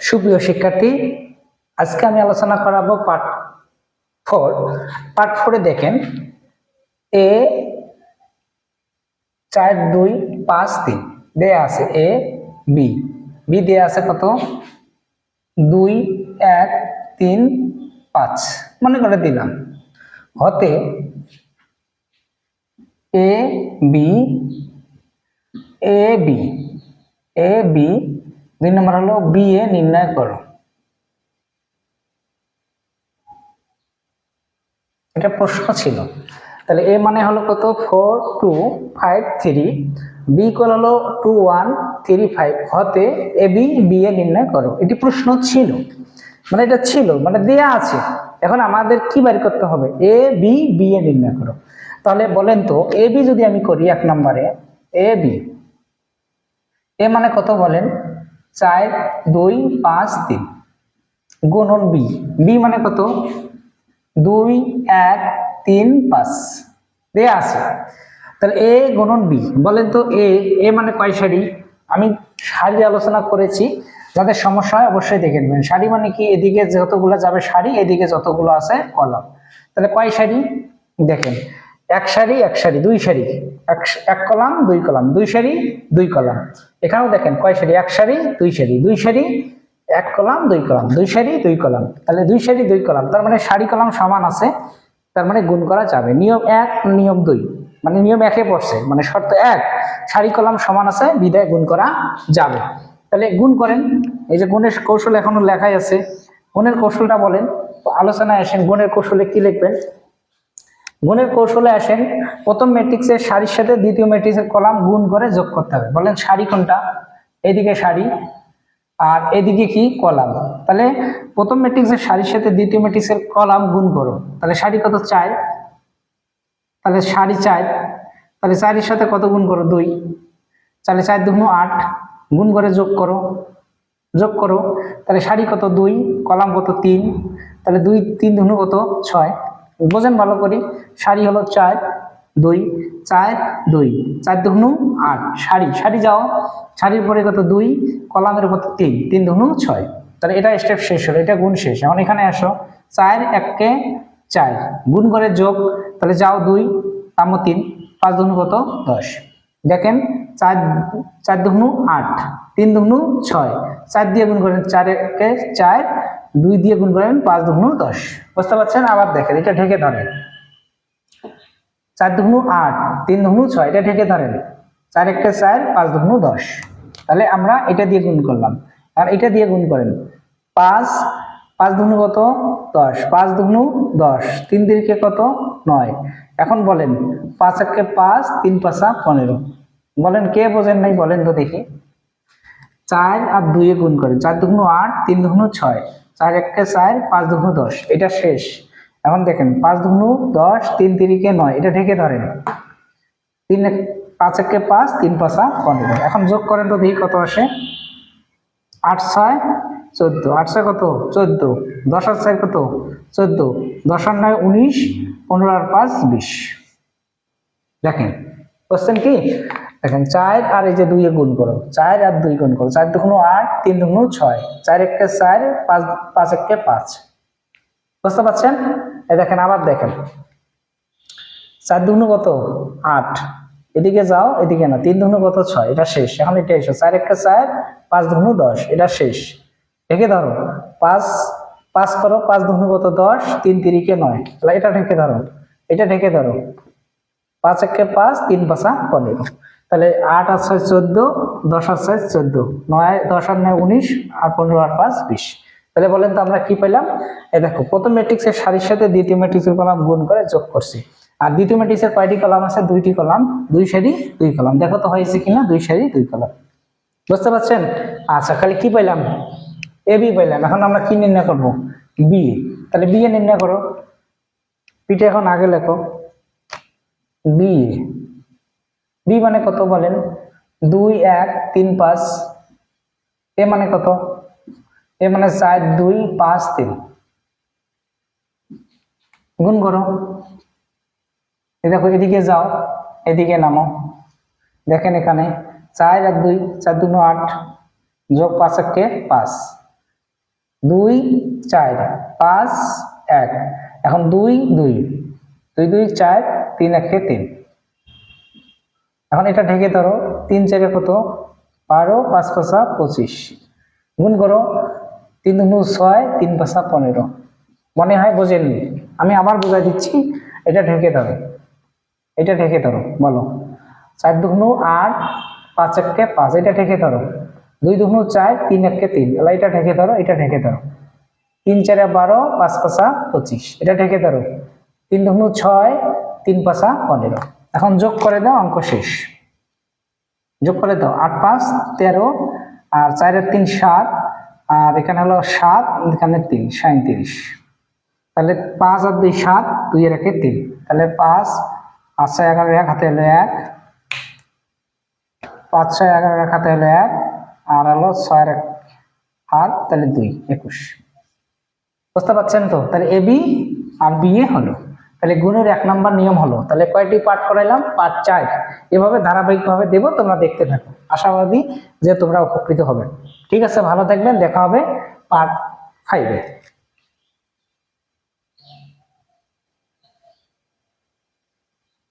সুপ্রিয় শিক্ষার্থী, আজকে আমি আলোচনা করাবো পার্ট ফোর। পার্ট ফোরে দেখেন, এ চার, দুই, পাঁচ, তিন, দেয়া আছে এ, বি। বি দেয়া আছে কত? দুই, এক, তিন, পাঁচ। মনে করে দিলাম। হতে A, B A B A, B দুই নম্বর হলো বি এ নির্ণয় করো। এটা প্রশ্ন ছিল। তাহলে এ মানে হলো কত? Four, two, five, three. B call হলো টু, ওয়ান, থ্রি, ফাইভ। হতে এ, বি বি এ নির্ণয় করো। এটি প্রশ্ন ছিল। মানে এটা ছিল মানে দেয়া আছে। এখন আমাদের কি বের করতে হবে? এ, বি বি এ নির্ণয় করো। তাহলে বলেন তো, এ, বি যদি আমি করি এক নম্বরে, এ, বি, এ মানে কত বলেন? চার, দুই, পাঁচ, তিন। গুণন বি। বি মানে কত? দুই, এক, তিন, পাঁচ। দেয়া আছে। তাহলে এ গুণন বি। বলেন তো এ এ মানে কয় সারি? আমি সারি আলোচনা করেছি। যাদের সমস্যা হয় অবশ্যই দেখে নেবেন। সারি মানে কি? এদিকে যতগুলো যাবে সারি, এদিকে যতগুলো আছে কলম। তাহলে কয় সারি? দেখেন। এক সারি এক সারি, দুই সারি। এক কলাম, দুই কলাম, দুই সারি, দুই কলাম। এখানেও দেখেন কয় সারি? এক সারি, দুই সারি দুই সারি, এক কলাম, দুই কলাম, দুই সারি, দুই কলাম। তাহলে দুই সারি, দুই কলাম, তার মানে সারি কলাম সমান আছে, তার মানে গুণ করা যাবে। নিয়ম এক, নিয়ম দুই মানে নিয়ম একে পড়ছে মানে শর্ত এক, সারি কলাম সমান আছে, বিদায় গুণ করা যাবে। তাহলে গুণ করেন, এই যে গুণের কৌশল এখনও লেখাই আছে, গুণের কৌশলটা বলেন আলোচনায় আসেন, গুণের কৌশলে কি লিখবেন? গুণের কৌশলে আসেন, প্রথম ম্যাট্রিক্সের সারির সাথে দ্বিতীয় ম্যাট্রিক্সের কলাম গুণ করে যোগ করতে হবে। বলেন সারি কোনটা? এদিকে সারি আর এদিকে কি? কলাম তাহলে প্রথম ম্যাট্রিক্সের সারির সাথে দ্বিতীয় ম্যাট্রিক্সের কলাম গুণ করো। তাহলে সারি কত? চার। তাহলে সারি চার। তাহলে চারের সাথে কত গুণ করো? দুই। তাহলে চার দুগুণ আট। গুণ করে যোগ করো। যোগ করো। তাহলে সারি কত? দুই। কলাম কত? তিন। তাহলে দুই, তিন ধনু কত? ছয়। বোঝেন ভালো করে। সারি হলো চার, দুই চার দুই। চার ধনু আট। সারি সারি যাও। সারির পরে কত? দুই। কলামের কত তিন। তিন ধনু ছয়। তাহলে এটা স্টেপ শেষ হলো। এটা গুণ শেষ। এখন এখানে আসো। চার এককে চার। গুণ করে যোগ। তাহলে যাও দুই তামো তিন। পাঁচ ধনু কত? দশ। দেখেন চার চার দুগুণু আট, তিন দুগুণু ছয়। চার দিয়ে গুণ করেন চারকে চার, দুই দিয়ে গুণ করেন পাঁচ দুগুণু দশ। বুঝতে পারছেন? আবার দেখেন, এটা ঢেকে ধরেন। চার দুগুণু আট, তিন দুগুণু ছয়, এটা ঢেকে ধরেন। চার একটা চার, পাঁচ দুগুণু দশ। তাহলে আমরা এটা দিয়ে গুণ করলাম। আর এটা দিয়ে গুণ করেন, পাঁচ পাঁচ দুগুণু কত? দশ। পাঁচ দুগুণু দশ। তিন দিকে কত? নয়। এখন বলেন, পাঁচ একে পাঁচ, তিন পাঁচা পনেরো। বলেন, কে বোঝেন নাই, বলেন তো দেখি। চার আর দুইয়ে গুণ করেন। চার দুগুণ আট, তিন দুগুণ ছয়। চার একটা চার, পাঁচ দুগুণ দশ। এটা শেষ। এখন দেখেন, পাঁচ দুগুণ দশ, তিন তিরিকে নয়। এটা ঢেকে ধরেন। তিন এক- পাঁচ একে পাঁচ, তিন পাঁচা পনেরো। এখন যোগ করেন তো দেখি কত আসে। আট ছয় চোদ্দ। আট ছয় কত? চোদ্দ। দশ আর ছয় কত? চোদ্দ। দশ আর নয়, উনিশ। পনেরো আর পাঁচ, বিশ। দেখেন কোশ্চেন কি? দেখেন, চার আর এই যে দুইয়ে গুণ করো। চার আর দুই গুণ করো। চার দুগুণ আট, তিন দুগুণ ছয়। চার একটা চার, পাঁচ পাঁচ একটা পাঁচ। বুঝতে পারছেন? এই দেখেন, আবার দেখেন। চার দুগুণ কত? আট। এদিকে যাও, এদিকে না। তিন দুগুণ কত? ছয়। এটা শেষ। এখন এটা এসো। চার একটা চার, পাঁচ দুগুণ দশ। এটা শেষ। ঢেকে ধরো, পাঁচ পাঁচ করো, পাঁচ দুগুণ কত দশ, তিন তিরিকে নয়। তাহলে এটা ঢেকে ধরো, এটা ঢেকে ধরো। পাঁচ একে পাঁচ, তিন পাঁচা পনেরো। তাহলে আট আর ছয় চোদ্দ, দশ আর ছয় চোদ্দ। নয়, দশ আর নয় উনিশ, আর পনেরো আর পাঁচ বিশ। তাহলে বলেন তো আমরা কি পেলাম এই দেখো, প্রথম ম্যাট্রিক্সের সারির সাথে দ্বিতীয় ম্যাট্রিক্সের কলাম গুণ করে যোগ করছি। আর দ্বিতীয় ম্যাট্রিক্সের কয়টি কলাম আছে? দুইটি কলাম দুই সারি, দুই কলাম দেখো তো হয়েছে কিনা? দুই সারি, দুই কলাম বুঝতে পারছেন? আচ্ছা খালি কি পাইলাম? এ বি পাইলাম। এখন আমরা কি নির্ণয় করব? বি তাহলে বি এ নির্ণয় করো। পিঠে এখন আগে লেখো। বি বি মানে কত বলেন? দুই, এক, তিন, পাঁচ। এ মানে কত? এ মানে চার, দুই, পাঁচ, তিন। গুণ করো। দেখো, এদিকে যাও, এদিকে নামো। দেখেন এখানে চার আর দুই, চার, দুনো, আট, যোগ পাঁচ, একে পাঁচ। দুই চার পাঁচ এক। এখন দুই দুই। দুই দুই, চার, তিন, একে তিন। এখন এটা ঢেকে ধরো। তিন চারে কত? বারো, পাঁচ, পাঁচা, পঁচিশ। গুণ করো। তিন দুগুণ ছয়, তিন, পাঁচা, পনেরো। মনে হয় বোঝেননি আমি আবার বোঝাই দিচ্ছি। এটা ঢেকে ধরো। এটা ঢেকে ধরো। বলো। চার দুগুণ আট, পাঁচ একে পাঁচ। এটা ঢেকে ধরো। দুই দুগুণ চার, তিন একে তিন। এলা এটা ঢেকে ধরো, এটা ঢেকে ধরো। তিন চারে বারো, পাঁচ পাঁচা পঁচিশ। এটা ঢেকে ধরো। তিন দুগুণ ছয়, তিন পাঁচা পনেরো। এখন যোগ করে দাও, অঙ্ক শেষ। যোগ করে দাও। আট পাঁচ, তেরো, আর চারের তিন সাত, আর এখানে হলো সাত, এখানে তিন সাঁত্রিশ তাহলে পাঁচ আর দুই সাত দুই এর একে তিন। তাহলে পাঁচ পাঁচ ছয় এগারো এক, হাতে হলো এক। পাঁচ ছয় এগারো এক, হাতে হলো এক। আর হলো ছয়ের হাত তাহলে দুই, একুশ। বুঝতে পারছেন তো? তাহলে A B R B A হলো। তাহলে গুণের এক নম্বর নিয়ম হলো। তাহলে কয়টি পাঠ করাইলাম? পাঠ চার। এভাবে ধারাবাহিকভাবে দেবো, তোমরা দেখতে থাকো। আশাবাদী যে তোমরা উপকৃত হবে। ঠিক আছে, ভালো থাকবেন। দেখা হবে পার্ট ফাইভে